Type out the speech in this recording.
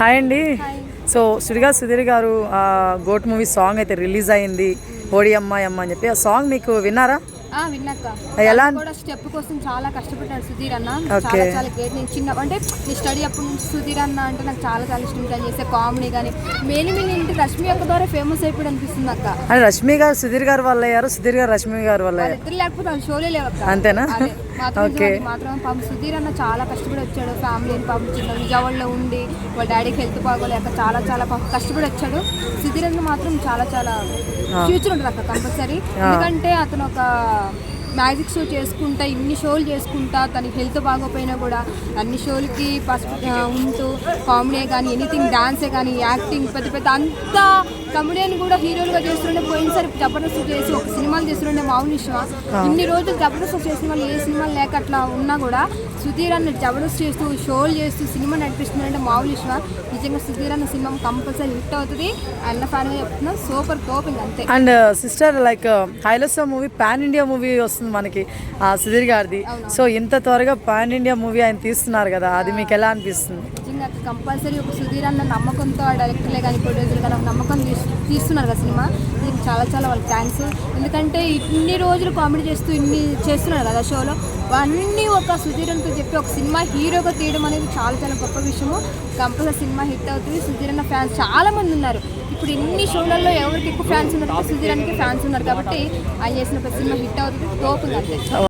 Hi అండి. So సుడిగా సుధీర్ గారు ఆ, గోట్ మూవీ సాంగ్ అయితే రిలీజ్ అయింది. ఓడి అమ్మాయి అమ్మ అని చెప్పి. ఆ సాంగ్ మీకు విన్నారా? విన్నాక ఎలా కూడా స్టెప్ కోసం చాలా కష్టపడ్డాడు సుధీర్ అన్న. చాలా చాలా గ్రేట్ నేను చిన్న అంటే నీ స్టడీ అప్పటి నుంచి సుధీర్ అన్న అంటే నాకు చాలా చాలా ఇష్టం. తను చేసే కామెడీ కానీ మెయిన్ మీ ఇంటి రష్మి అక్క ద్వారా ఫేమస్ అయిపోయి అనిపిస్తుంది అక్క. అంటే రష్మి గారు సుధీర్ గారు వల్ల అయ్యారు సుధీర్ గారు రష్మి గారు వల్ల అయ్యారు? వాళ్ళిద్దరు లేకపోతే షోలే లేవు అంతేనా? మాత్రం పాపం సుధీర్ అన్న చాలా కష్టపడి వచ్చాడు. ఫ్యామిలీ అని పాపం చిన్న విజయవాడలో ఉండి వాళ్ళ డాడీకి హెల్త్ బాగోలేక చాలా చాలా పాపం కష్టపడి వచ్చాడు. సుధీర్ అన్న మాత్రం చాలా చాలా ఫ్యూచర్ ఉంటుంది అక్క కంపల్సరీ. ఎందుకంటే అతను ఒక మ్యాజిక్ షో చేసుకుంటా ఇన్ని షోలు చేసుకుంటా తనకి హెల్త్ బాగోపోయినా కూడా అన్ని షోలకి ఆ, ఉంటూ కామెడీ కానీ ఎనీథింగ్ డాన్సే కానీ యాక్టింగ్ పెద్ద పెద్ద అంత కమెడియన్ కూడా హీరోలుగా చేస్తుండే పోయినసారి జబర్దస్త్ చేసి ఒక సినిమాలు చేస్తుండే మామూలు విషయమా ఇన్ని రోజులు జబర్దస్త్ చేసిన వాళ్ళు ఏ సినిమాలు లేక అట్లా ఉన్నా కూడా సుధీర్ అన్న జబర్దస్త్ చేస్తూ షోలు చేస్తూ సినిమా నడిపిస్తున్నాడంటే మామూలు విషయమా నిజంగా సుధీర్ అన్న సినిమా కంపల్సరీ హిట్ అవుతుంది. అన్న ఫ్యాన్గా చెప్తున్నా సూపర్ టోపింగ్ అంతే. And sister like Hailesso movie pan India movie వస్తుంది మనకి ఆ, సుధీర్ గారిది. సో ఇంత త్వరగా పాన్ ఇండియా మూవీ ఆయన తీస్తున్నారు కదా అది మీకు ఎలా అనిపిస్తుంది? కంపల్సరీ ఒక సుధీర్ అన్న నమ్మకంతో ఆ డైరెక్టర్లే కానీ ప్రొడ్యూసర్ కానీ నమ్మకం తీస్- తీస్తున్నారు కదా సినిమా. దీనికి చాలా చాలా వాళ్ళకి థ్యాంక్స్ ఎందుకంటే ఇన్ని రోజులు కామెడీ చేస్తూ ఇన్ని చేస్తున్నారు కదా షోలో అన్నీ ఒక సుధీర్ చెప్పి ఒక సినిమా హీరోగా తీయడం అనేది చాలా చాలా గొప్ప విషయము. కంపల్సరీ సినిమా హిట్ అవుతుంది. సుధీర్ ఫ్యాన్స్ చాలా మంది ఉన్నారు. ఇప్పుడు ఇన్ని షోలలో ఎవరికి ఎక్కువ ఫ్యాన్స్ ఉన్నారు సుధీర్ ఫ్యాన్స్ ఉన్నారు కాబట్టి ఆయన చేసిన ఒక సినిమా హిట్ అవుతుంది. తోపుంది అంతే.